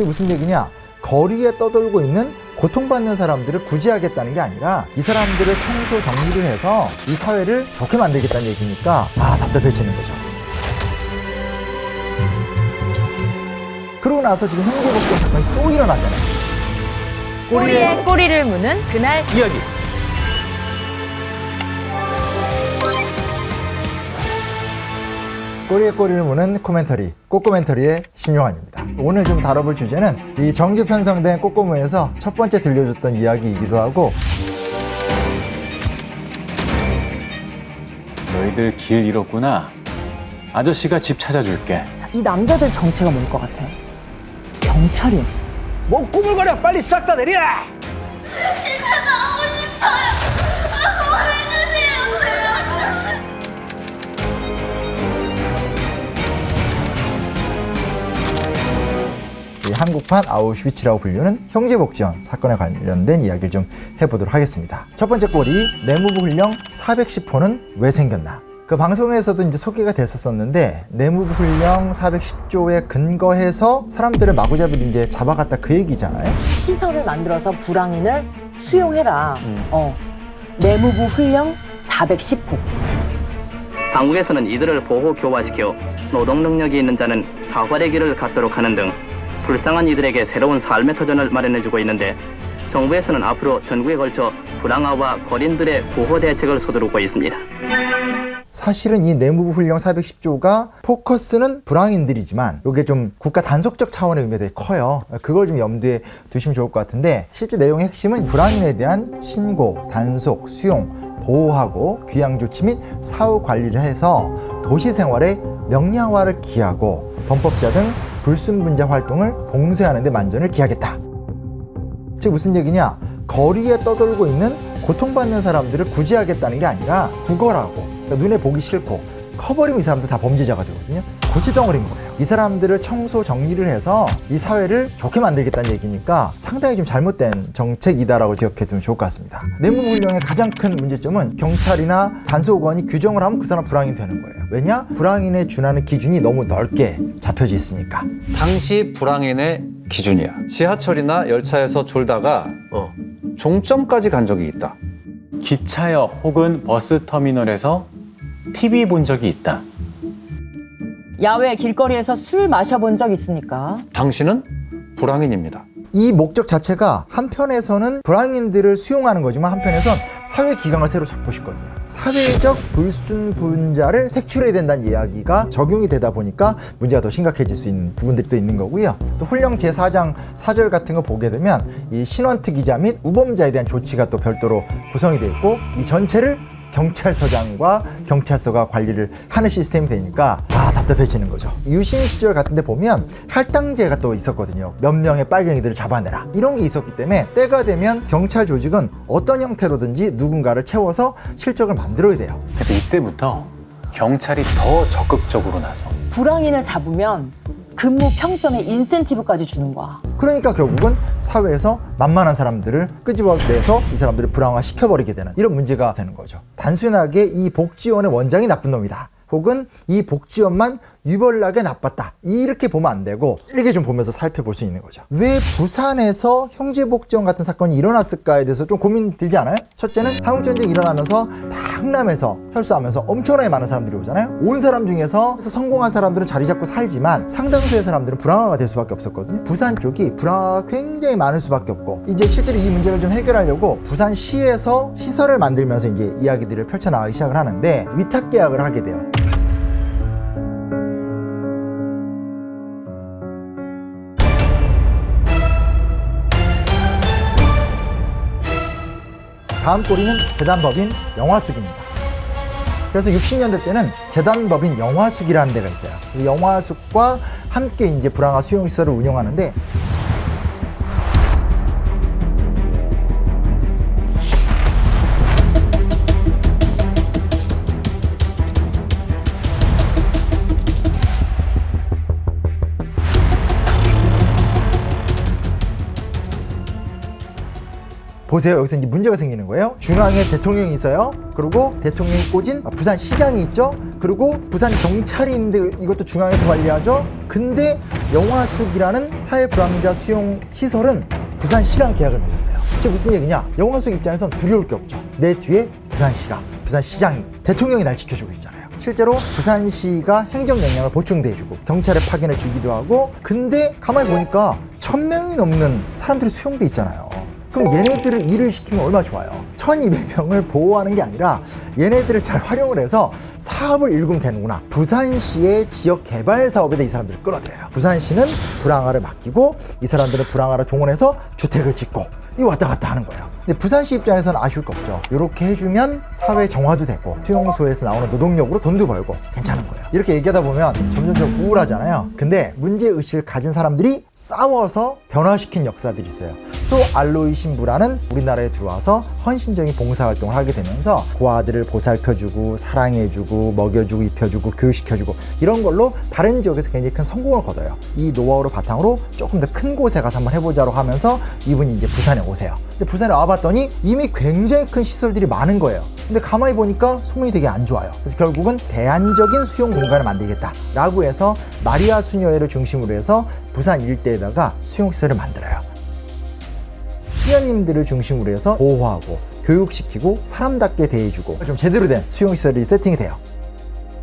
즉 무슨 얘기냐? 거리에 떠돌고 있는 고통받는 사람들을 구제하겠다는 게 아니라 이 사람들을 청소 정리를 해서 이 사회를 좋게 만들겠다는 얘기니까 아 답답해지는 거죠. 그러고 나서 지금 형제복권 사건이 또 일어나잖아요. 꼬리에 꼬리를 무는 그날 이야기. 꼬리에 꼬리를 무는 코멘터리, 꼬꼬멘터리의 심용환입니다. 오늘 좀 다뤄볼 주제는 이 정규 편성된 꼬꼬무에서 첫 번째 들려줬던 이야기이기도 하고 너희들 길 잃었구나. 아저씨가 집 찾아줄게. 이 남자들 정체가 뭘 것 같아? 경찰이었어. 뭐 꾸물거려 빨리 싹 다 내려 집에 나오고 싶어 이 한국판 아우슈비츠라고 불리는 형제복지원 사건에 관련된 이야기를 좀 해보도록 하겠습니다. 첫 번째 꼬리, 내무부 훈령 410호는 왜 생겼나? 그 방송에서도 이제 소개가 됐었었는데 내무부 훈령 410조에 근거해서 사람들을 마구잡이로 이제 잡아갔다 그 얘기잖아요. 시설을 만들어서 불황인을 수용해라. 어. 내무부 훈령 410호. 당국에서는 이들을 보호 교화시켜 노동 능력이 있는 자는 자활의 길을 갖도록 하는 등 불쌍한 이들에게 새로운 삶의 터전을 마련해주고 있는데 정부에서는 앞으로 전국에 걸쳐 불황아와 거린들의 보호 대책을 서두르고 있습니다. 사실은 이 내무부 훈령 410조가 포커스는 불황인들이지만 이게 좀 국가 단속적 차원의 의미가 되게 커요. 그걸 좀 염두에 두시면 좋을 것 같은데 실제 내용의 핵심은 불황인에 대한 신고, 단속, 수용, 보호하고 귀양 조치 및 사후 관리를 해서 도시 생활의 명량화를 기하고 범법자 등 불순분자 활동을 봉쇄하는 데 만전을 기하겠다. 즉 무슨 얘기냐? 거리에 떠돌고 있는 고통받는 사람들을 구제하겠다는 게 아니라 구걸하고 그러니까 눈에 보기 싫고 커버리면 이 사람들 다 범죄자가 되거든요. 고치덩어리인 거예요. 이 사람들을 청소 정리를 해서 이 사회를 좋게 만들겠다는 얘기니까 상당히 좀 잘못된 정책이다라고 기억해 두면 좋을 것 같습니다. 내무훈령의 가장 큰 문제점은 경찰이나 단속원이 규정을 하면 그 사람 불황이 되는 거예요. 왜냐? 불황인에 준하는 기준이 너무 넓게 잡혀져 있으니까. 당시 불황인의 기준이야. 지하철이나 열차에서 졸다가 어, 종점까지 간 적이 있다. 기차역 혹은 버스 터미널에서 TV 본 적이 있다. 야외 길거리에서 술 마셔본 적 있습니까? 당신은 불황인입니다. 이 목적 자체가 한편에서는 불황인들을 수용하는 거지만 한편에선 사회 기강을 새로 잡고 싶거든요. 사회적 불순분자를 색출해야 된다는 이야기가 적용이 되다 보니까 문제가 더 심각해질 수 있는 부분들이 또 있는 거고요. 또 훈령 제4장 4절 같은 거 보게 되면 이 신원특 기자 및 우범자에 대한 조치가 또 별도로 구성이 되어 있고 이 전체를 경찰서장과 경찰서가 관리를 하는 시스템이 되니까 아 답답해지는 거죠. 유신 시절 같은데 보면 할당제가 또 있었거든요. 몇 명의 빨갱이들을 잡아내라 이런 게 있었기 때문에 때가 되면 경찰 조직은 어떤 형태로든지 누군가를 채워서 실적을 만들어야 돼요. 그래서 이때부터 경찰이 더 적극적으로 나서 불황인을 잡으면 근무 평점에 인센티브까지 주는 거야. 그러니까 결국은 사회에서 만만한 사람들을 끄집어내서 이 사람들을 불황화 시켜버리게 되는 이런 문제가 되는 거죠. 단순하게 이 복지원의 원장이 나쁜 놈이다. 혹은 이 복지원만 유별나게 나빴다. 이렇게 보면 안 되고 이렇게 좀 보면서 살펴볼 수 있는 거죠. 왜 부산에서 형제복지원 같은 사건이 일어났을까에 대해서 좀 고민 들지 않아요? 첫째는 한국전쟁이 일어나면서 다 흥남에서 철수하면서 엄청나게 많은 사람들이 오잖아요. 온 사람 중에서 성공한 사람들은 자리 잡고 살지만 상당수의 사람들은 불황화가 될 수밖에 없었거든요. 부산 쪽이 불황화가 굉장히 많을 수밖에 없고 이제 실제로 이 문제를 좀 해결하려고 부산시에서 시설을 만들면서 이제 이야기들을 펼쳐나가기 시작을 하는데 위탁 계약을 하게 돼요. 다음 꼬리는 재단법인 영화숙입니다. 그래서 60년대 때는 재단법인 영화숙이라는 데가 있어요. 그래서 영화숙과 함께 이제 불황화 수용시설을 운영하는데 보세요. 여기서 이제 문제가 생기는 거예요. 중앙에 대통령이 있어요. 그리고 대통령이 꽂은 부산 시장이 있죠. 그리고 부산 경찰이 있는데 이것도 중앙에서 관리하죠. 근데 영화숙이라는 사회 불황자 수용 시설은 부산시랑 계약을 맺었어요. 즉 무슨 얘기냐? 영화숙 입장에선 두려울 게 없죠. 내 뒤에 부산시가, 부산시장이, 대통령이 날 지켜주고 있잖아요. 실제로 부산시가 행정 역량을 보충돼주고 경찰에 파견해 주기도 하고 근데 가만히 보니까 천 명이 넘는 사람들이 수용돼 있잖아요. 그럼 얘네들을 일을 시키면 얼마나 좋아요. 1200명을 보호하는 게 아니라 얘네들을 잘 활용을 해서 사업을 일구면 되는구나. 부산시의 지역 개발 사업에다 이 사람들을 끌어들여요. 부산시는 불황화를 맡기고 이 사람들은 불황화를 동원해서 주택을 짓고 이 왔다 갔다 하는 거예요. 근데 부산시 입장에서는 아쉬울 거 없죠. 이렇게 해주면 사회 정화도 되고 수용소에서 나오는 노동력으로 돈도 벌고 괜찮은 거예요. 이렇게 얘기하다 보면 점점점 우울하잖아요. 근데 문제 의식을 가진 사람들이 싸워서 변화시킨 역사들이 있어요. 소 알로이 신부라는 우리나라에 들어와서 헌신적인 봉사활동을 하게 되면서 고아들을 보살펴주고 사랑해주고 먹여주고 입혀주고 교육시켜주고 이런 걸로 다른 지역에서 굉장히 큰 성공을 거둬요. 이 노하우를 바탕으로 조금 더 큰 곳에 가서 한번 해보자고 하면서 이분이 이제 부산에 오세요. 근데 부산에 와봤더니 이미 굉장히 큰 시설들이 많은 거예요. 근데 가만히 보니까 소문이 되게 안 좋아요. 그래서 결국은 대안적인 수용 공간을 만들겠다라고 해서 마리아 수녀회를 중심으로 해서 부산 일대에다가 수용시설을 만들어요. 수녀님들을 중심으로 해서 보호하고 교육시키고 사람답게 대해주고 좀 제대로 된 수용시설이 세팅이 돼요.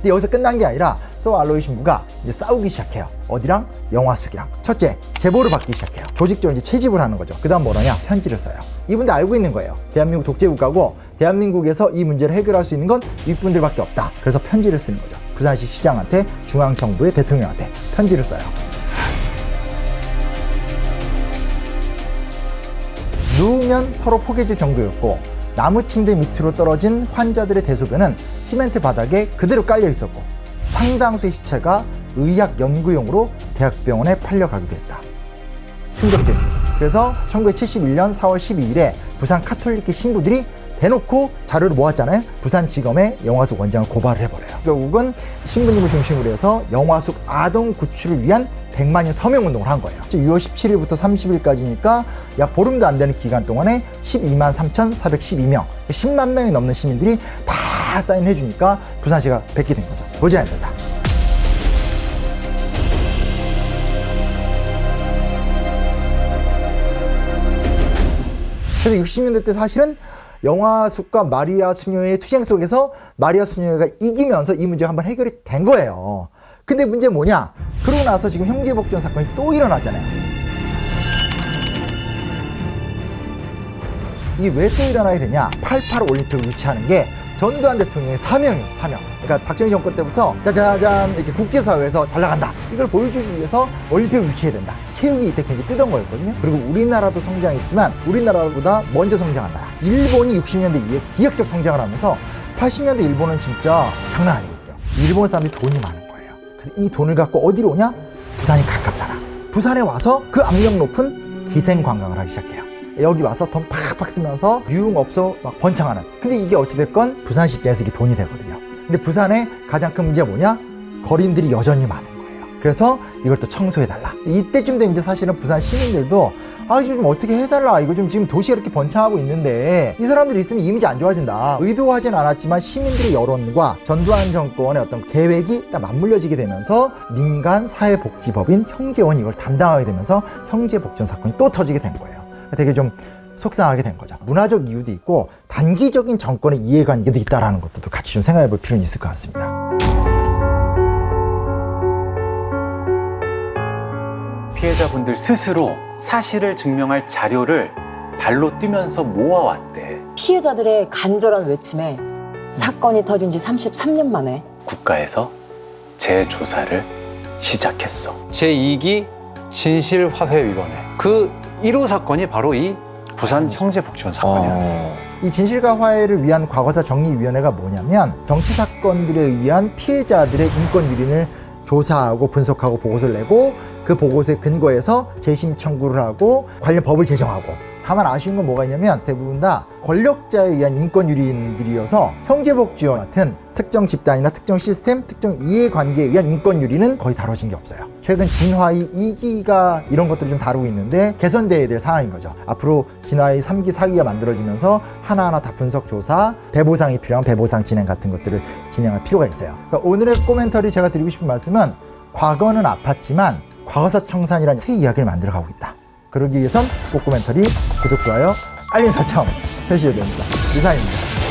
근데 여기서 끝난 게 아니라 소 알로이 신부가 이제 싸우기 시작해요. 어디랑? 영화숙이랑. 첫째, 제보를 받기 시작해요. 조직적으로 이제 채집을 하는 거죠. 그 다음 뭐냐냐? 편지를 써요. 이분들 알고 있는 거예요. 대한민국 독재국가고 대한민국에서 이 문제를 해결할 수 있는 건 윗분들밖에 없다. 그래서 편지를 쓰는 거죠. 부산시 시장한테, 중앙정부의 대통령한테 편지를 써요. 누우면 서로 포개질 정도였고 나무 침대 밑으로 떨어진 환자들의 대소변은 시멘트 바닥에 그대로 깔려 있었고 상당수의 시체가 의학 연구용으로 대학병원에 팔려가기도 했다. 충격적입니다. 그래서 1971년 4월 12일에 부산 카톨릭계 신부들이 대놓고 자료를 모았잖아요. 부산지검에 영화숙 원장을 고발을 해버려요. 결국은 신부님을 중심으로 해서 영화숙 아동 구출을 위한 100만인 서명 운동을 한 거예요. 6월 17일부터 30일까지니까 약 보름도 안 되는 기간 동안에 12만 3,412명, 10만 명이 넘는 시민들이 다 사인해 주니까 부산시가 뵙게 된 거죠. 도저히 안 된다. 그래서 60년대 때 사실은 영화숙과 마리아 수녀의 투쟁 속에서 마리아 수녀가 이기면서 이 문제가 한번 해결이 된 거예요. 근데 문제 뭐냐? 그러고 나서 지금 형제복전 사건이 또 일어났잖아요. 이게 왜 또 일어나게 되냐? 88 올림픽을 유치하는 게 전두환 대통령의 사명이었어, 사명. 그러니까 박정희 정권 때부터 짜자잔 이렇게 국제사회에서 잘 나간다. 이걸 보여주기 위해서 올림픽을 유치해야 된다. 체육이 이때 굉장히 뜨던 거였거든요. 그리고 우리나라도 성장했지만 우리나라보다 먼저 성장한 나라. 일본이 60년대 이후에 기획적 성장을 하면서 80년대 일본은 진짜 장난 아니거든요. 일본 사람들이 돈이 거예요. 그래서 이 돈을 갖고 어디로 오냐? 부산이 가깝잖아. 부산에 와서 그 악명 높은 기생 관광을 하기 시작해요. 여기 와서 돈 팍팍 쓰면서 유흥업소 막 번창하는. 근데 이게 어찌됐건 부산시 입장에서 이게 돈이 되거든요. 근데 부산의 가장 큰 문제가 뭐냐? 거린들이 여전히 거예요. 그래서 이걸 또 청소해달라. 이때쯤 되면 이제 사실은 부산 시민들도 아, 이거 좀 어떻게 해달라. 이거 좀 지금 도시가 이렇게 번창하고 있는데 이 사람들이 있으면 이미지 안 좋아진다. 의도하진 않았지만 시민들의 여론과 전두환 정권의 어떤 계획이 딱 맞물려지게 되면서 민간 사회복지법인 형제원이 이걸 담당하게 되면서 형제복전 사건이 또 터지게 된 거예요. 되게 좀 속상하게 된 거죠. 문화적 이유도 있고 단기적인 정권의 이해관계도 있다라는 것도 같이 좀 생각해 볼 필요는 있을 것 같습니다. 피해자분들 스스로 사실을 증명할 자료를 발로 뛰면서 모아왔대. 피해자들의 간절한 외침에 사건이 터진 지 33년 만에 국가에서 재조사를 시작했어. 제2기 진실화해위원회. 그 1호 사건이 바로 이 부산 형제복지원 사건이야. 이 진실과 화해를 위한 과거사 정리위원회가 뭐냐면 정치 사건들에 의한 피해자들의 인권 유린을 조사하고 분석하고 보고서를 내고 그 보고서에 근거해서 재심 청구를 하고 관련 법을 제정하고. 다만 아쉬운 건 뭐가 있냐면 대부분 다 권력자에 의한 인권 유린들이어서 형제복지원 같은 특정 집단이나 특정 시스템, 특정 이해관계에 의한 인권유리는 거의 다뤄진 게 없어요. 최근 진화의 2기가 이런 것들을 좀 다루고 있는데 개선돼야 될 상황인 거죠. 앞으로 진화의 3기, 4기가 만들어지면서 하나하나 다 분석 조사, 배보상이 필요한 배보상 진행 같은 것들을 진행할 필요가 있어요. 그러니까 오늘의 코멘터리 제가 드리고 싶은 말씀은 과거는 아팠지만 과거사 청산이라는 새 이야기를 만들어 가고 있다. 그러기 위해선 꼬꼬멘터리 구독, 좋아요, 알림 설정 해주셔야 됩니다. 이상입니다.